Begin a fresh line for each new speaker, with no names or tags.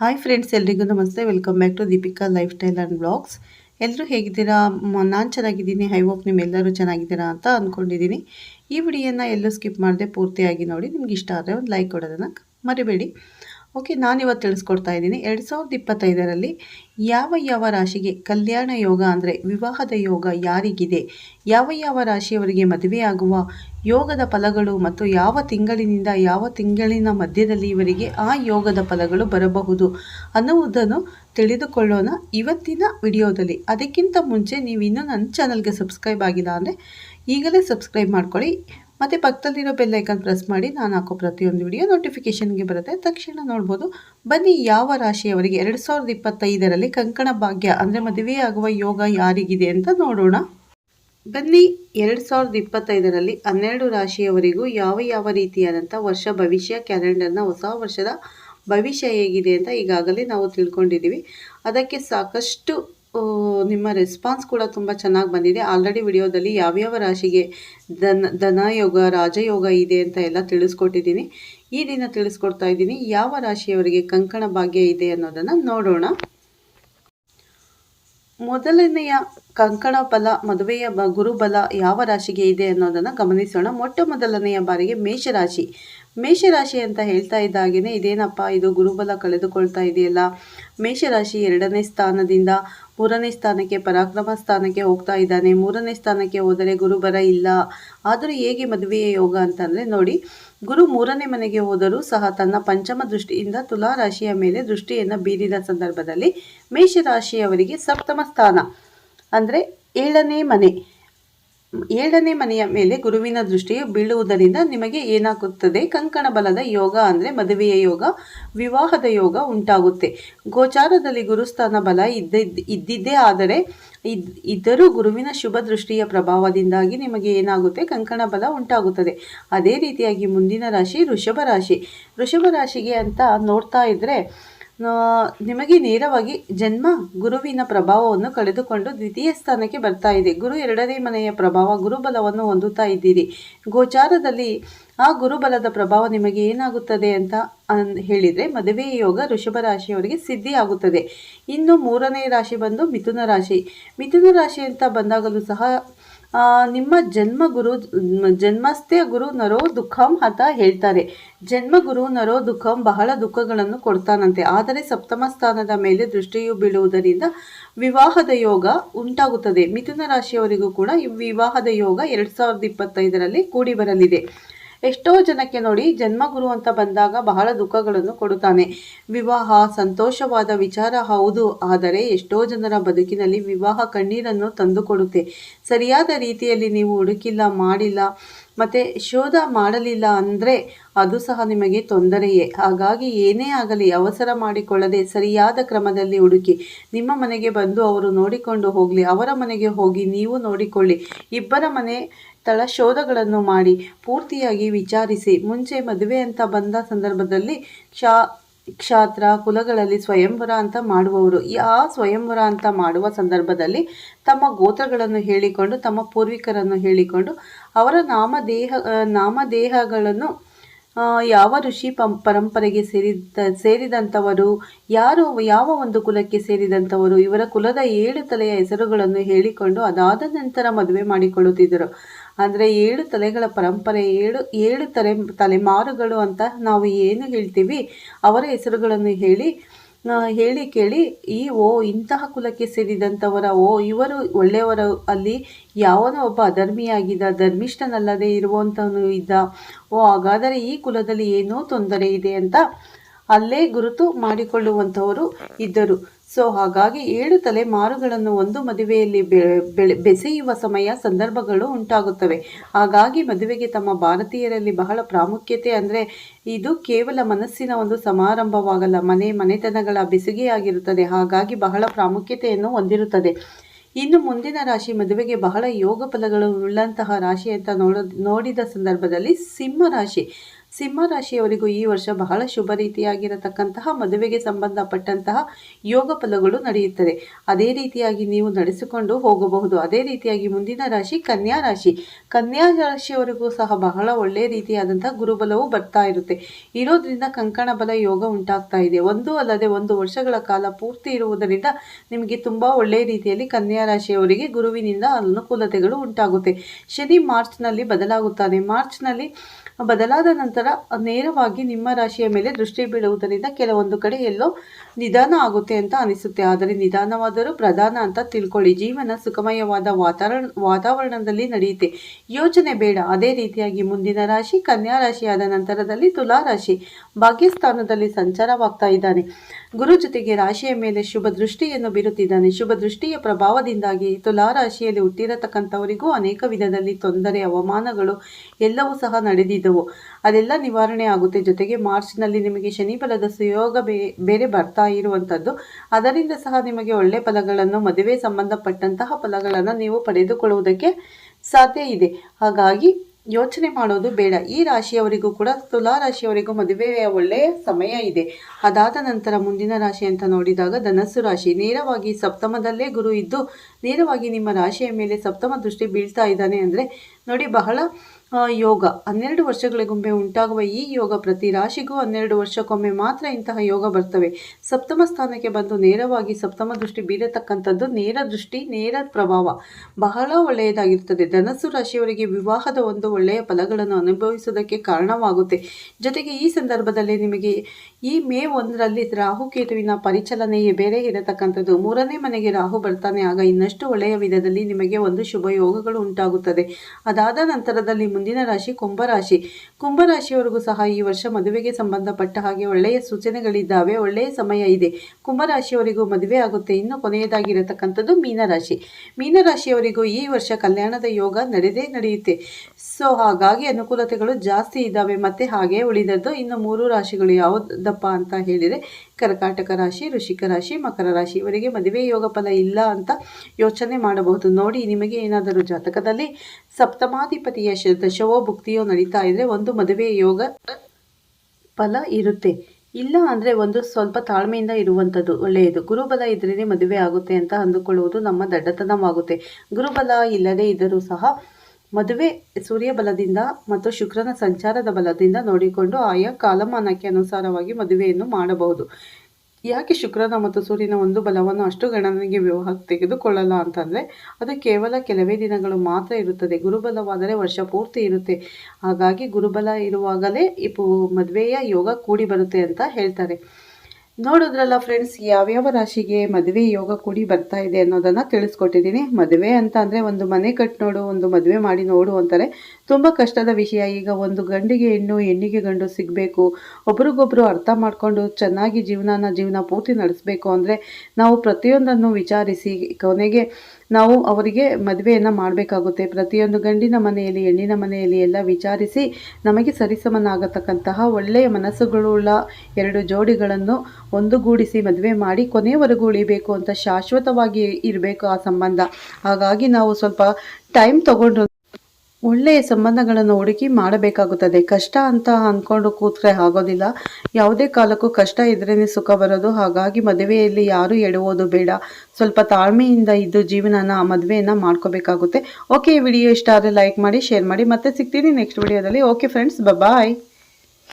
Hi friends ಎಲ್ರಿಗೂ ನಮಸ್ತೆ. Welcome back to Deepika lifestyle and blogs ಎಲ್ಲರೂ ಹೇಗಿದ್ದೀರಾ ನಾನು ಚೆನ್ನಾಗಿದ್ದೀನಿ. ಐ ಹೋಪ್ ನಿಮ್ಮೆಲ್ಲರೂ ಚೆನ್ನಾಗಿದ್ದೀರಾ ಅಂತ ಅಂದ್ಕೊಂಡಿದ್ದೀನಿ ಈ ವಿಡಿಯೋನ ಎಲ್ಲೂ ಸ್ಕಿಪ್ ಮಾಡದೆ ಪೂರ್ತಿಯಾಗಿ ನೋಡಿ. ನಿಮ್ಗೆ ಇಷ್ಟ ಆದರೆ ಒಂದು ಲೈಕ್ ಕೊಡೋದನ್ನು ಮರಿಬೇಡಿ. ಓಕೆ ನಾನಿವತ್ತು ತಿಳಿಸ್ಕೊಡ್ತಾ ಇದ್ದೀನಿ. ಎರಡು ಸಾವಿರದ ಇಪ್ಪತ್ತೈದರಲ್ಲಿ ಯಾವ ಯಾವ ರಾಶಿಗೆ ಕಲ್ಯಾಣ ಯೋಗ ಅಂದರೆ ವಿವಾಹದ ಯೋಗ ಯಾರಿಗಿದೆ, ಯಾವ ಯಾವ ರಾಶಿಯವರಿಗೆ ಮದುವೆಯಾಗುವ ಯೋಗದ ಫಲಗಳು ಮತ್ತು ಯಾವ ತಿಂಗಳಿನಿಂದ ಯಾವ ತಿಂಗಳಿನ ಮಧ್ಯದಲ್ಲಿ ಇವರಿಗೆ ಆ ಯೋಗದ ಫಲಗಳು ಬರಬಹುದು ಅನ್ನುವುದನ್ನು ತಿಳಿದುಕೊಳ್ಳೋಣ ಇವತ್ತಿನ ವಿಡಿಯೋದಲ್ಲಿ. ಅದಕ್ಕಿಂತ ಮುಂಚೆ ನೀವು ಇನ್ನೂ ನನ್ನ ಚಾನಲ್ಗೆ ಸಬ್ಸ್ಕ್ರೈಬ್ ಆಗಿಲ್ಲ ಅಂದರೆ ಈಗಲೇ ಸಬ್ಸ್ಕ್ರೈಬ್ ಮಾಡ್ಕೊಳ್ಳಿ. ಮತ್ತು ಪಕ್ಕದಲ್ಲಿರೋ ಬೆಲ್ ಐಕನ್ ಪ್ರೆಸ್ ಮಾಡಿ ನಾನು ಹಾಕೋ ಪ್ರತಿಯೊಂದು ವಿಡಿಯೋ ನೋಟಿಫಿಕೇಷನ್ಗೆ ಬರುತ್ತೆ. ತಕ್ಷಣ ನೋಡ್ಬೋದು. ಬನ್ನಿ, ಯಾವ ರಾಶಿಯವರಿಗೆ ಎರಡು ಸಾವಿರದ ಇಪ್ಪತ್ತೈದರಲ್ಲಿ ಕಂಕಣ ಭಾಗ್ಯ ಅಂದರೆ ಮದುವೆಯಾಗುವ ಯೋಗ ಯಾರಿಗಿದೆ ಅಂತ ನೋಡೋಣ. ಬನ್ನಿ, ಎರಡು ಸಾವಿರದ ಇಪ್ಪತ್ತೈದರಲ್ಲಿ ಹನ್ನೆರಡು ರಾಶಿಯವರಿಗೂ ಯಾವ ಯಾವ ರೀತಿಯಾದಂಥ ವರ್ಷ ಭವಿಷ್ಯ ಕ್ಯಾಲೆಂಡರ್ನ ಹೊಸ ವರ್ಷದ ಭವಿಷ್ಯ ಹೇಗಿದೆ ಅಂತ ಈಗಾಗಲೇ ನಾವು ತಿಳ್ಕೊಂಡಿದ್ದೀವಿ. ಅದಕ್ಕೆ ಸಾಕಷ್ಟು ನಿಮ್ಮ ರೆಸ್ಪಾನ್ಸ್ ಕೂಡ ತುಂಬ ಚೆನ್ನಾಗಿ ಬಂದಿದೆ. ಆಲ್ರೆಡಿ ವಿಡಿಯೋದಲ್ಲಿ ಯಾವ್ಯಾವ ರಾಶಿಗೆ ಧನ, ಧನಯೋಗ, ರಾಜಯೋಗ ಇದೆ ಅಂತ ಎಲ್ಲ ತಿಳಿಸ್ಕೊಟ್ಟಿದ್ದೀನಿ. ಈ ದಿನ ತಿಳಿಸ್ಕೊಡ್ತಾ ಇದ್ದೀನಿ. ಯಾವ ರಾಶಿಯವರಿಗೆ ಕಂಕಣ ಭಾಗ್ಯ ಇದೆ ಅನ್ನೋದನ್ನು ನೋಡೋಣ. ಮೊದಲನೆಯ ಕಂಕಣ ಬಲ ಮದುವೆಯ ಬ, ಗುರುಬಲ ಯಾವ ರಾಶಿಗೆ ಇದೆ ಅನ್ನೋದನ್ನು ಗಮನಿಸೋಣ. ಮೊಟ್ಟ ಮೊದಲನೆಯ ಬಾರಿಗೆ ಮೇಷರಾಶಿ. ಮೇಷರಾಶಿ ಅಂತ ಹೇಳ್ತಾ ಇದ್ದಾಗೇನೆ ಇದೇನಪ್ಪ, ಇದು ಗುರುಬಲ ಕಳೆದುಕೊಳ್ತಾ ಇದೆಯಲ್ಲ. ಮೇಷರಾಶಿ ಎರಡನೇ ಸ್ಥಾನದಿಂದ ಮೂರನೇ ಸ್ಥಾನಕ್ಕೆ ಪರಾಕ್ರಮ ಸ್ಥಾನಕ್ಕೆ ಹೋಗ್ತಾ ಇದ್ದಾನೆ. ಮೂರನೇ ಸ್ಥಾನಕ್ಕೆ ಹೋದರೆ ಗುರುಬಲ ಇಲ್ಲ. ಆದರೂ ಹೇಗೆ ಮದುವೆಯ ಯೋಗ ಅಂತಂದರೆ ನೋಡಿ, ಗುರು ಮೂರನೇ ಮನೆಗೆ ಹೋದರೂ ಸಹ ತನ್ನ ಪಂಚಮ ದೃಷ್ಟಿಯಿಂದ ತುಲಾ ರಾಶಿಯ ಮೇಲೆ ದೃಷ್ಟಿಯನ್ನು ಬೀರಿದ ಸಂದರ್ಭದಲ್ಲಿ ಮೇಷರಾಶಿಯವರಿಗೆ ಸಪ್ತಮ ಸ್ಥಾನ ಅಂದರೆ ಏಳನೇ ಮನೆ. ಏಳನೇ ಮನೆಯ ಮೇಲೆ ಗುರುವಿನ ದೃಷ್ಟಿಯು ಬೀಳುವುದರಿಂದ ನಿಮಗೆ ಏನಾಗುತ್ತದೆ? ಕಂಕಣ ಬಲದ ಯೋಗ ಅಂದರೆ ಮದುವೆಯ ಯೋಗ, ವಿವಾಹದ ಯೋಗ ಉಂಟಾಗುತ್ತೆ. ಗೋಚಾರದಲ್ಲಿ ಗುರುಸ್ಥಾನ ಬಲ ಇದ್ದ, ಇದ್ದಿದ್ದೇ ಆದರೆ ಇದ್, ಇದ್ದರೂ ಗುರುವಿನ ಶುಭ ದೃಷ್ಟಿಯ ಪ್ರಭಾವದಿಂದಾಗಿ ನಿಮಗೆ ಏನಾಗುತ್ತೆ? ಕಂಕಣ ಬಲ ಉಂಟಾಗುತ್ತದೆ. ಅದೇ ರೀತಿಯಾಗಿ ಮುಂದಿನ ರಾಶಿ ವೃಷಭ ರಾಶಿ. ವೃಷಭ ರಾಶಿಗೆ ಅಂತ ನೋಡ್ತಾ ಇದ್ದರೆ ನಿಮಗೆ ನೇರವಾಗಿ ಜನ್ಮ, ಗುರುವಿನ ಪ್ರಭಾವವನ್ನು ಕಳೆದುಕೊಂಡು ದ್ವಿತೀಯ ಸ್ಥಾನಕ್ಕೆ ಬರ್ತಾ ಇದೆ. ಗುರು ಎರಡನೇ ಮನೆಯ ಪ್ರಭಾವ, ಗುರುಬಲವನ್ನು ಹೊಂದುತ್ತಾ ಇದ್ದೀರಿ. ಗೋಚಾರದಲ್ಲಿ ಆ ಗುರುಬಲದ ಪ್ರಭಾವ ನಿಮಗೆ ಏನಾಗುತ್ತದೆ ಅಂತ ಅನ್, ಹೇಳಿದರೆ ಮದುವೆ ಯೋಗ ಋಷಭ ರಾಶಿಯವರಿಗೆ ಸಿದ್ಧಿ ಆಗುತ್ತದೆ. ಇನ್ನು ಮೂರನೇ ರಾಶಿ ಬಂದು ಮಿಥುನ ರಾಶಿ. ಮಿಥುನ ರಾಶಿ ಅಂತ ಬಂದಾಗಲೂ ಸಹ ನಿಮ್ಮ ಜನ್ಮ ಗುರು ಜನ್ಮಸ್ಥೆ ಗುರು ನರೋ ದುಃಖಂ ಅಂತ ಹೇಳ್ತಾರೆ. ಜನ್ಮ ಗುರು ನರೋ ದುಃಖಂ ಬಹಳ ದುಃಖಗಳನ್ನು ಕೊಡ್ತಾನಂತೆ. ಆದರೆ ಸಪ್ತಮ ಸ್ಥಾನದ ಮೇಲೆ ದೃಷ್ಟಿಯು ಬೀಳುವುದರಿಂದ ವಿವಾಹದ ಯೋಗ ಉಂಟಾಗುತ್ತದೆ. ಮಿಥುನ ರಾಶಿಯವರಿಗೂ ಕೂಡ ಈ ವಿವಾಹದ ಯೋಗ ಎರಡು ಸಾವಿರದ ಇಪ್ಪತ್ತೈದರಲ್ಲಿ ಕೂಡಿ ಬರಲಿದೆ. ಎಷ್ಟೋ ಜನಕ್ಕೆ ನೋಡಿ ಜನ್ಮಗುರು ಅಂತ ಬಂದಾಗ ಬಹಳ ದುಃಖಗಳನ್ನು ಕೊಡುತ್ತಾನೆ. ವಿವಾಹ, ಸಂತೋಷವಾದ ವಿಚಾರ ಹೌದು, ಆದರೆ ಎಷ್ಟೋ ಜನರ ಬದುಕಿನಲ್ಲಿ ವಿವಾಹ ಕಣ್ಣೀರನ್ನು ತಂದುಕೊಡುತ್ತೆ. ಸರಿಯಾದ ರೀತಿಯಲ್ಲಿ ನೀವು ಹುಡುಕಿಲ್ಲ, ಮಾಡಿಲ್ಲ, ಮತ್ತು ಶೋಧ ಮಾಡಲಿಲ್ಲ ಅಂದರೆ ಅದು ಸಹ ನಿಮಗೆ ತೊಂದರೆಯೇ. ಹಾಗಾಗಿ ಏನೇ ಆಗಲಿ ಅವಸರ ಮಾಡಿಕೊಳ್ಳದೆ ಸರಿಯಾದ ಕ್ರಮದಲ್ಲಿ ಹುಡುಕಿ. ನಿಮ್ಮ ಮನೆಗೆ ಬಂದು ಅವರು ನೋಡಿಕೊಂಡು ಹೋಗಲಿ, ಅವರ ಮನೆಗೆ ಹೋಗಿ ನೀವು ನೋಡಿಕೊಳ್ಳಿ. ಇಬ್ಬರ ಮನೆ ತಳ ಶೋಧಗಳನ್ನು ಮಾಡಿ ಪೂರ್ತಿಯಾಗಿ ವಿಚಾರಿಸಿ. ಮುಂಚೆ ಮದುವೆ ಅಂತ ಬಂದ ಸಂದರ್ಭದಲ್ಲಿ ಕ್ಷಾ, ಕ್ಷಾತ್ರ, ಕುಲಗಳಲ್ಲಿ ಸ್ವಯಂವರ ಅಂತ ಮಾಡುವವರು. ಆ ಸ್ವಯಂವರ ಅಂತ ಮಾಡುವ ಸಂದರ್ಭದಲ್ಲಿ ತಮ್ಮ ಗೋತ್ರಗಳನ್ನು ಹೇಳಿಕೊಂಡು, ತಮ್ಮ ಪೂರ್ವಿಕರನ್ನು ಹೇಳಿಕೊಂಡು, ಅವರ ನಾಮದೇಹ ನಾಮದೇಹಗಳನ್ನು ಯಾವ ಋಷಿ ಪರಂಪರೆಗೆ ಸೇರಿದ ಸೇರಿದಂಥವರು, ಯಾರು, ಯಾವ ಒಂದು ಕುಲಕ್ಕೆ ಸೇರಿದಂಥವರು, ಇವರ ಕುಲದ ಏಳು ತಲೆಯ ಹೆಸರುಗಳನ್ನು ಹೇಳಿಕೊಂಡು ಅದಾದ ನಂತರ ಮದುವೆ ಮಾಡಿಕೊಳ್ಳುತ್ತಿದ್ದರು. ಅಂದರೆ ಏಳು ತಲೆಗಳ ಪರಂಪರೆ, ಏಳು ಏಳು ತಲೆ, ತಲೆಮಾರುಗಳು ಅಂತ ನಾವು ಏನು ಹೇಳ್ತೀವಿ, ಅವರ ಹೆಸರುಗಳನ್ನು ಹೇಳಿ ಹೇಳಿ ಕೇಳಿ, ಈ ಓ, ಇಂತಹ ಕುಲಕ್ಕೆ ಸೇರಿದಂಥವರ, ಓ, ಇವರು ಒಳ್ಳೆಯವರ ಅಲ್ಲಿ, ಯಾವನೋ ಒಬ್ಬ ಅಧರ್ಮಿಯಾಗಿದ್ದ, ಧರ್ಮಿಷ್ಠನಲ್ಲದೆ ಇರುವಂಥವನು ಇದ್ದ, ಓ, ಹಾಗಾದರೆ ಈ ಕುಲದಲ್ಲಿ ಏನೋ ತೊಂದರೆ ಇದೆ ಅಂತ ಅಲ್ಲೇ ಗುರುತು ಮಾಡಿಕೊಳ್ಳುವಂಥವರು ಇದ್ದರು. ಸೊ ಹಾಗಾಗಿ ಏಳು ತಲೆಮಾರುಗಳನ್ನು ಒಂದು ಮದುವೆಯಲ್ಲಿ ಬೆಸೆಯುವ ಸಮಯ ಸಂದರ್ಭಗಳು ಉಂಟಾಗುತ್ತವೆ. ಹಾಗಾಗಿ ಮದುವೆಗೆ ತಮ್ಮ ಭಾರತೀಯರಲ್ಲಿ ಬಹಳ ಪ್ರಾಮುಖ್ಯತೆ ಅಂದರೆ ಇದು ಕೇವಲ ಮನಸ್ಸಿನ ಒಂದು ಸಮಾರಂಭವಾಗಲ್ಲ, ಮನೆ ಮನೆತನಗಳ ಬೆಸುಗೆಯಾಗಿರುತ್ತದೆ ಹಾಗಾಗಿ ಬಹಳ ಪ್ರಾಮುಖ್ಯತೆಯನ್ನು ಹೊಂದಿರುತ್ತದೆ. ಇನ್ನು ಮುಂದಿನ ರಾಶಿ ಮದುವೆಗೆ ಬಹಳ ಯೋಗ ಫಲಗಳು ಉಳ್ಳಂತಹ ರಾಶಿ ಅಂತ ನೋಡ, ನೋಡಿದ ಸಂದರ್ಭದಲ್ಲಿ ಸಿಂಹ ರಾಶಿ. ಸಿಂಹ ರಾಶಿಯವರಿಗೂ ಈ ವರ್ಷ ಬಹಳ ಶುಭ ರೀತಿಯಾಗಿರತಕ್ಕಂತಹ ಮದುವೆಗೆ ಸಂಬಂಧಪಟ್ಟಂತಹ ಯೋಗ ಫಲಗಳು ನಡೆಯುತ್ತದೆ ಅದೇ ರೀತಿಯಾಗಿ ನೀವು ನಡೆಸಿಕೊಂಡು ಹೋಗಬಹುದು. ಅದೇ ರೀತಿಯಾಗಿ ಮುಂದಿನ ರಾಶಿ ಕನ್ಯಾ ರಾಶಿ. ಕನ್ಯಾ ರಾಶಿಯವರಿಗೂ ಸಹ ಬಹಳ ಒಳ್ಳೆಯ ರೀತಿಯಾದಂತಹ ಗುರುಬಲವು ಬರ್ತಾ ಇರುತ್ತೆ. ಇರೋದ್ರಿಂದ ಕಂಕಣ ಬಲ ಯೋಗ ಉಂಟಾಗ್ತಾ ಇದೆ. ಒಂದು ಅಲ್ಲದೆ ಒಂದು ವರ್ಷಗಳ ಕಾಲ ಪೂರ್ತಿ ಇರುವುದರಿಂದ ನಿಮಗೆ ತುಂಬಾ ಒಳ್ಳೆಯ ರೀತಿಯಲ್ಲಿ ಕನ್ಯಾ ರಾಶಿಯವರಿಗೆ ಗುರುವಿನಿಂದ ಅನುಕೂಲತೆಗಳು ಉಂಟಾಗುತ್ತೆ. ಶನಿ ಮಾರ್ಚ್ನಲ್ಲಿ ಬದಲಾಗುತ್ತಾನೆ ಮಾರ್ಚ್ನಲ್ಲಿ ಬದಲಾದ ನಂತರ ನೇರವಾಗಿ ನಿಮ್ಮ ರಾಶಿಯ ಮೇಲೆ ದೃಷ್ಟಿ ಬೀಳುವುದರಿಂದ ಕೆಲವೊಂದು ಕಡೆ ಎಲ್ಲೋ ನಿಧಾನ ಆಗುತ್ತೆ ಅಂತ ಅನಿಸುತ್ತೆ. ಆದರೆ ನಿಧಾನವಾದರೂ ಪ್ರಧಾನ ಅಂತ ತಿಳ್ಕೊಳ್ಳಿ. ಜೀವನ ಸುಖಮಯವಾದ ವಾತಾವರಣ, ವಾತಾವರಣದಲ್ಲಿ ನಡೆಯುತ್ತೆ. ಯೋಚನೆ ಬೇಡ. ಅದೇ ರೀತಿಯಾಗಿ ಮುಂದಿನ ರಾಶಿ, ಕನ್ಯಾ ರಾಶಿಯಾದ ನಂತರದಲ್ಲಿ ತುಲಾ ರಾಶಿ ಭಾಗ್ಯಸ್ಥಾನದಲ್ಲಿ ಸಂಚಾರವಾಗ್ತಾ ಇದ್ದಾನೆ. ಗುರು ಜೊತೆಗೆ ರಾಶಿಯ ಮೇಲೆ ಶುಭ ದೃಷ್ಟಿಯನ್ನು ಬೀರುತ್ತಿದ್ದಾನೆ. ಶುಭ ದೃಷ್ಟಿಯ ಪ್ರಭಾವದಿಂದಾಗಿ ತುಲಾ ರಾಶಿಯಲ್ಲಿ ಹುಟ್ಟಿರತಕ್ಕಂಥವರಿಗೂ ಅನೇಕ ವಿಧದಲ್ಲಿ ತೊಂದರೆ, ಅವಮಾನಗಳು ಎಲ್ಲವೂ ಸಹ ನಡೆದಿದ್ದವು. ಅದೆಲ್ಲ ನಿವಾರಣೆ ಆಗುತ್ತೆ. ಜೊತೆಗೆ ಮಾರ್ಚ್ನಲ್ಲಿ ನಿಮಗೆ ಶನಿ ಫಲದ ಸುಯೋಗ ಬೇರೆ ಬರ್ತಾ ಇರುವಂಥದ್ದು. ಅದರಿಂದ ಸಹ ನಿಮಗೆ ಒಳ್ಳೆ ಫಲಗಳನ್ನು, ಮದುವೆ ಸಂಬಂಧಪಟ್ಟಂತಹ ಫಲಗಳನ್ನು ನೀವು ಪಡೆದುಕೊಳ್ಳುವುದಕ್ಕೆ ಸಾಧ್ಯ ಇದೆ. ಹಾಗಾಗಿ ಯೋಚನೆ ಮಾಡೋದು ಬೇಡ. ಈ ರಾಶಿಯವರಿಗೂ ಕೂಡ ತುಲಾ ರಾಶಿಯವರಿಗೂ ಮದುವೆಯ ಒಳ್ಳೆಯ ಸಮಯ ಇದೆ. ಅದಾದ ನಂತರ ಮುಂದಿನ ರಾಶಿ ಅಂತ ನೋಡಿದಾಗ ಧನಸ್ಸು ರಾಶಿ. ನೇರವಾಗಿ ಸಪ್ತಮದಲ್ಲೇ ಗುರು ಇದ್ದು, ನೇರವಾಗಿ ನಿಮ್ಮ ರಾಶಿಯ ಮೇಲೆ ಸಪ್ತಮ ದೃಷ್ಟಿ ಬೀಳ್ತಾ ಇದ್ದಾನೆ ಅಂದರೆ ನೋಡಿ ಬಹಳ ಯೋಗ. ಹನ್ನೆರಡು ವರ್ಷಗಳಿಗೊಮ್ಮೆ ಉಂಟಾಗುವ ಈ ಯೋಗ ಪ್ರತಿ ರಾಶಿಗೂ ಹನ್ನೆರಡು ವರ್ಷಕ್ಕೊಮ್ಮೆ ಮಾತ್ರ ಇಂತಹ ಯೋಗ ಬರ್ತವೆ. ಸಪ್ತಮ ಸ್ಥಾನಕ್ಕೆ ಬಂದು ನೇರವಾಗಿ ಸಪ್ತಮ ದೃಷ್ಟಿ ಬೀರತಕ್ಕಂಥದ್ದು ನೇರ ದೃಷ್ಟಿ, ನೇರ ಪ್ರಭಾವ. ಬಹಳ ಒಳ್ಳೆಯದಾಗಿರ್ತದೆ. ಧನಸ್ಸು ರಾಶಿಯವರಿಗೆ ವಿವಾಹದ ಒಂದು ಒಳ್ಳೆಯ ಫಲಗಳನ್ನು ಅನುಭವಿಸುವುದಕ್ಕೆ ಕಾರಣವಾಗುತ್ತೆ. ಜೊತೆಗೆ ಈ ಸಂದರ್ಭದಲ್ಲಿ ನಿಮಗೆ ಈ ಮೇ ಒಂದರಲ್ಲಿ ರಾಹುಕೇತುವಿನ ಪರಿಚಲನೆಯೇ ಬೇರೆ ಇರತಕ್ಕಂಥದ್ದು. ಮೂರನೇ ಮನೆಗೆ ರಾಹು ಬರ್ತಾನೆ, ಆಗ ಇನ್ನಷ್ಟು ಒಳ್ಳೆಯ ವಿಧದಲ್ಲಿ ನಿಮಗೆ ಒಂದು ಶುಭ ಯೋಗಗಳು ಉಂಟಾಗುತ್ತದೆ. ಅದಾದ ನಂತರದಲ್ಲಿ ಮುಂದಿನ ರಾಶಿ ಕುಂಭರಾಶಿ ಕುಂಭರಾಶಿಯವರೆಗೂ ಸಹ ಈ ವರ್ಷ ಮದುವೆಗೆ ಸಂಬಂಧಪಟ್ಟ ಹಾಗೆ ಒಳ್ಳೆಯ ಸೂಚನೆಗಳಿದ್ದಾವೆ, ಒಳ್ಳೆಯ ಸಮಯ ಇದೆ. ಕುಂಭರಾಶಿಯವರಿಗೂ ಮದುವೆ ಆಗುತ್ತೆ. ಇನ್ನು ಕೊನೆಯದಾಗಿರತಕ್ಕಂಥದ್ದು ಮೀನರಾಶಿ ಮೀನರಾಶಿಯವರಿಗೂ ಈ ವರ್ಷ ಕಲ್ಯಾಣದ ಯೋಗ ನಡೆದೇ ನಡೆಯುತ್ತೆ. ಸೊ, ಹಾಗಾಗಿ ಅನುಕೂಲತೆಗಳು ಜಾಸ್ತಿ ಇದ್ದಾವೆ. ಮತ್ತೆ ಹಾಗೆ ಉಳಿದದ್ದು ಇನ್ನು ಮೂರು ರಾಶಿಗಳು ಯಾವುದಪ್ಪ ಅಂತ ಹೇಳಿದರೆ ಕರ್ಕಾಟಕ ರಾಶಿ ಋಷಿಕ ರಾಶಿ, ಮಕರ ರಾಶಿ. ಇವರಿಗೆ ಮದುವೆ ಯೋಗ ಫಲ ಇಲ್ಲ ಅಂತ ಯೋಚನೆ ಮಾಡಬಹುದು. ನೋಡಿ, ನಿಮಗೆ ಏನಾದರೂ ಜಾತಕದಲ್ಲಿ ಸಪ್ತಮಾಧಿಪತಿಯ ದಶವೋ ಭುಕ್ತಿಯೋ ನಡೀತಾ ಇದ್ರೆ ಒಂದು ಮದುವೆ ಯೋಗ ಫಲ ಇರುತ್ತೆ. ಇಲ್ಲ ಅಂದರೆ ಒಂದು ಸ್ವಲ್ಪ ತಾಳ್ಮೆಯಿಂದ ಇರುವಂಥದ್ದು ಒಳ್ಳೆಯದು. ಗುರುಬಲ ಇದ್ರೇ ಮದುವೆ ಆಗುತ್ತೆ ಅಂತ ಅಂದುಕೊಳ್ಳುವುದು ನಮ್ಮ ದಡ್ಡತನವಾಗುತ್ತೆ. ಗುರುಬಲ ಇಲ್ಲದೇ ಇದ್ದರೂ ಸಹ ಮದುವೆ ಸೂರ್ಯ ಬಲದಿಂದ ಮತ್ತು ಶುಕ್ರನ ಸಂಚಾರದ ಬಲದಿಂದ ನೋಡಿಕೊಂಡು ಆಯಾ ಕಾಲಮಾನಕ್ಕೆ ಅನುಸಾರವಾಗಿ ಮದುವೆಯನ್ನು ಮಾಡಬಹುದು. ಯಾಕೆ ಶುಕ್ರನ ಮತ್ತು ಸೂರ್ಯನ ಒಂದು ಬಲವನ್ನು ಅಷ್ಟು ಗಣನೆಗೆ ವಿವಾಹ ತೆಗೆದುಕೊಳ್ಳಲ್ಲ ಅಂತಂದರೆ, ಅದು ಕೇವಲ ಕೆಲವೇ ದಿನಗಳು ಮಾತ್ರ ಇರುತ್ತದೆ. ಗುರುಬಲವಾದರೆ ವರ್ಷ ಪೂರ್ತಿ ಇರುತ್ತೆ. ಹಾಗಾಗಿ ಗುರುಬಲ ಇರುವಾಗಲೇ ಈ ಮದುವೆಯ ಯೋಗ ಕೂಡಿ ಬರುತ್ತೆ ಅಂತ ಹೇಳ್ತಾರೆ. ನೋಡಿದ್ರಲ್ಲ ಫ್ರೆಂಡ್ಸ್ ಯಾವ್ಯಾವ ರಾಶಿಗೆ ಮದುವೆ ಯೋಗ ಕೂಡಿ ಬರ್ತಾ ಇದೆ ಅನ್ನೋದನ್ನು ತಿಳಿಸ್ಕೊಟ್ಟಿದ್ದೀನಿ. ಮದುವೆ ಅಂತ ಅಂದರೆ ಒಂದು ಮನೆ ಕಟ್ ನೋಡು, ಒಂದು ಮದುವೆ ಮಾಡಿ ನೋಡು ಅಂತಾರೆ. ತುಂಬ ಕಷ್ಟದ ವಿಷಯ. ಈಗ ಒಂದು ಗಂಡಿಗೆ ಹೆಣ್ಣು, ಹೆಣ್ಣಿಗೆ ಗಂಡು ಸಿಗಬೇಕು. ಒಬ್ರಿಗೊಬ್ರು ಅರ್ಥ ಮಾಡಿಕೊಂಡು ಚೆನ್ನಾಗಿ ಜೀವನನ ಜೀವನ ಪೂರ್ತಿ ನಡೆಸಬೇಕು ಅಂದರೆ ನಾವು ಪ್ರತಿಯೊಂದನ್ನು ವಿಚಾರಿಸಿ ಕೊನೆಗೆ ನಾವು ಅವರಿಗೆ ಮದುವೆಯನ್ನು ಮಾಡಬೇಕಾಗುತ್ತೆ. ಪ್ರತಿಯೊಂದು ಗಂಡಿನ ಮನೆಯಲ್ಲಿ, ಹೆಣ್ಣಿನ ಮನೆಯಲ್ಲಿ ಎಲ್ಲ ವಿಚಾರಿಸಿ ನಮಗೆ ಸರಿಸಮನಾಗತಕ್ಕಂತಹ ಒಳ್ಳೆಯ ಮನಸ್ಸುಗಳುಳ್ಳ ಎರಡು ಜೋಡಿಗಳನ್ನು ಒಂದುಗೂಡಿಸಿ ಮದುವೆ ಮಾಡಿ ಕೊನೆಯವರೆಗೂ ಉಳಿಬೇಕು ಅಂತ ಶಾಶ್ವತವಾಗಿ ಇರಬೇಕು ಆ ಸಂಬಂಧ. ಹಾಗಾಗಿ ನಾವು ಸ್ವಲ್ಪ ಟೈಮ್ ತಗೊಂಡು ಒಳ್ಳೆಯ ಸಂಬಂಧಗಳನ್ನು ಹುಡುಕಿ ಮಾಡಬೇಕಾಗುತ್ತದೆ. ಕಷ್ಟ ಅಂತ ಅಂದ್ಕೊಂಡು ಕೂತ್ರೆ ಆಗೋದಿಲ್ಲ. ಯಾವುದೇ ಕಾಲಕ್ಕೂ ಕಷ್ಟ ಇದ್ರೇ ಸುಖ ಬರೋದು. ಹಾಗಾಗಿ ಮದುವೆಯಲ್ಲಿ ಯಾರೂ ಎಡುವುದು ಬೇಡ. ಸ್ವಲ್ಪ ತಾಳ್ಮೆಯಿಂದ ಇದ್ದು ಜೀವನನ ಆ ಮದುವೆಯನ್ನು ಮಾಡ್ಕೋಬೇಕಾಗುತ್ತೆ. ಓಕೆ ವಿಡಿಯೋ ಇಷ್ಟ ಆದರೆ ಲೈಕ್ ಮಾಡಿ ಶೇರ್ ಮಾಡಿ. ಮತ್ತೆ ಸಿಗ್ತೀನಿ ನೆಕ್ಸ್ಟ್ ವಿಡಿಯೋದಲ್ಲಿ. Okay friends bye